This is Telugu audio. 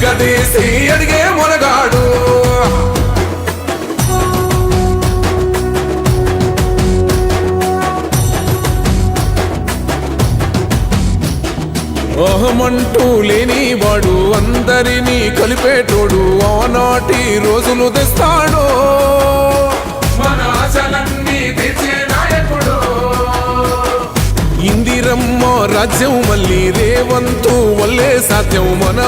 నిగ్గదీసి అడిగే మునగాడు. అహమంటూ లేనివాడు అందరినీ కలిపేటోడు ఆనాటి రోజులు తెస్తాడు. ఇందిరమ్మ రాజ్యం మళ్ళీ రేవంతు వల్లే సాధ్యం మన